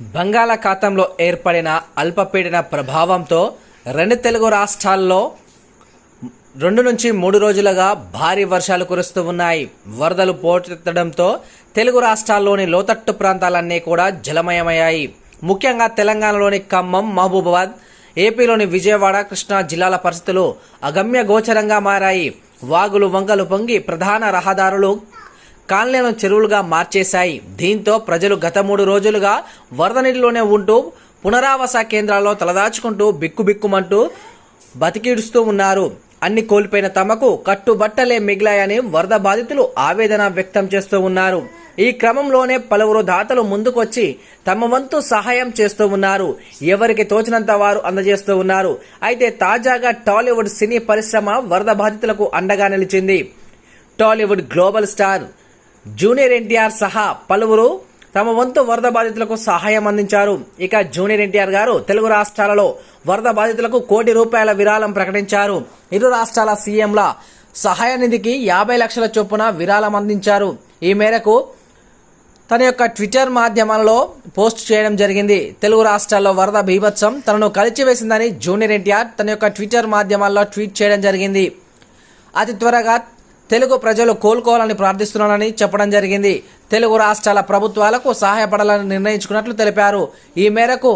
బంగాళాఖాతంలో ఏర్పడిన అల్పపీడన ప్రభావంతో రెండు తెలుగు రాష్ట్రాల్లో రెండు నుంచి మూడు రోజులుగా భారీ వర్షాలు కురుస్తూ ఉన్నాయి. వరదలు పోటెత్తడంతో తెలుగు రాష్ట్రాల్లోని లోతట్టు ప్రాంతాలన్నీ కూడా జలమయమయ్యాయి. ముఖ్యంగా తెలంగాణలోని ఖమ్మం మహబూబాబాద్ ఏపీలోని విజయవాడ కృష్ణా జిల్లాల పరిస్థితులు అగమ్య గోచరంగా మారాయి. వాగులు వంగలు పొంగి ప్రధాన రహదారులు కాలనీలను చెరువులుగా మార్చేశాయి. దీంతో ప్రజలు గత మూడు రోజులుగా వరద నీటిలోనే ఉంటూ పునరావాస కేంద్రాల్లో తలదాచుకుంటూ బిక్కుబిక్కుమంటూ బతికిడుస్తూ ఉన్నారు. అన్ని కోల్పోయిన తమకు కట్టుబట్టలే మిగిలాయని వరద బాధితులు ఆవేదన వ్యక్తం చేస్తూ ఉన్నారు. ఈ క్రమంలోనే పలువురు దాతలు ముందుకొచ్చి తమ వంతు సహాయం చేస్తూ ఉన్నారు. ఎవరికి తోచినంత వారు అందజేస్తూ ఉన్నారు. అయితే తాజాగా టాలీవుడ్ సినీ పరిశ్రమ వరద బాధితులకు అండగా నిలిచింది. Tollywood global star junior NTR సహా పలువురు తమ వంతు వరద బాధితులకు సహాయం అందించారు. ఇక జూనియర్ ఎన్టీఆర్ గారు తెలుగు రాష్ట్రాలలో వరద బాధితులకు కోటి రూపాయల విరాళం ప్రకటించారు. ఇరు రాష్ట్రాల సీఎంల సహాయ నిధికి యాభై లక్షల చొప్పున విరాళం అందించారు. ఈ మేరకు తన యొక్క ట్విట్టర్ మాధ్యమాలలో పోస్ట్ చేయడం జరిగింది. తెలుగు రాష్ట్రాల్లో వరద బీభత్సం తనను కలిచివేసిందని జూనియర్ ఎన్టీఆర్ తన యొక్క ట్విట్టర్ మాధ్యమాల్లో ట్వీట్ చేయడం జరిగింది. అతి త్వరగా తెలుగు ప్రజలు కోలుకోవాలని ప్రార్థిస్తున్నానని చెప్పడం జరిగింది. తెలుగు రాష్ట్రాల ప్రభుత్వాలకు సహాయపడాలని నిర్ణయించుకున్నట్లు తెలిపారు. ఈ మేరకు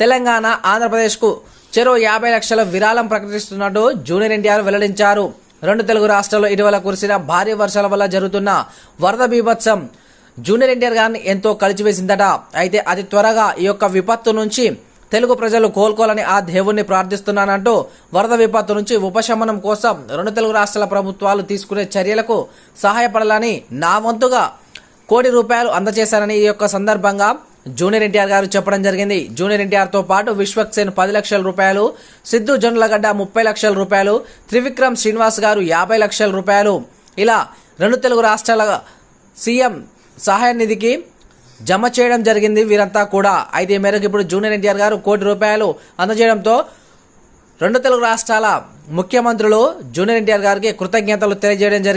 తెలంగాణ ఆంధ్రప్రదేశ్కు చెరో యాభై లక్షల విరాళం ప్రకటిస్తున్నట్టు జూనియర్ ఎన్టీఆర్ వెల్లడించారు. రెండు తెలుగు రాష్ట్రాల్లో ఇటీవల కురిసిన భారీ వర్షాల వల్ల జరుగుతున్న వరద బీభత్సం జూనియర్ ఎన్టీఆర్ గారిని ఎంతో కలిచివేసిందట. అయితే అతి త్వరగా ఈ యొక్క విపత్తు నుంచి తెలుగు ప్రజలు కోలుకోవాలని ఆ దేవుణ్ణి ప్రార్థిస్తున్నానంటూ వరద విపత్తు నుంచి ఉపశమనం కోసం రెండు తెలుగు రాష్ట్రాల ప్రభుత్వాలు తీసుకునే చర్యలకు సహాయపడాలని నా వంతుగా కోటి రూపాయలు అందజేశారని ఈ యొక్క సందర్భంగా జూనియర్ ఎన్టీఆర్ గారు చెప్పడం జరిగింది. జూనియర్ ఎన్టీఆర్తో పాటు విశ్వక్సేన్ పది లక్షల రూపాయలు సిద్ధు జొన్నలగడ్డ ముప్పై లక్షల రూపాయలు త్రివిక్రమ్ శ్రీనివాస్ గారు యాభై లక్షల రూపాయలు. ఇలా రెండు తెలుగు రాష్ట్రాల సీఎం సహాయ నిధికి జమ చేయడం జరిగింది వీరంతా కూడా. అయితే ఈ మేరకు ఇప్పుడు జూనియర్ ఎన్టీఆర్ గారు కోటి రూపాయలు అందజేయడంతో రెండు తెలుగు రాష్ట్రాల ముఖ్యమంత్రులు జూనియర్ ఎన్టీఆర్ గారికి కృతజ్ఞతలు తెలియజేయడం జరిగింది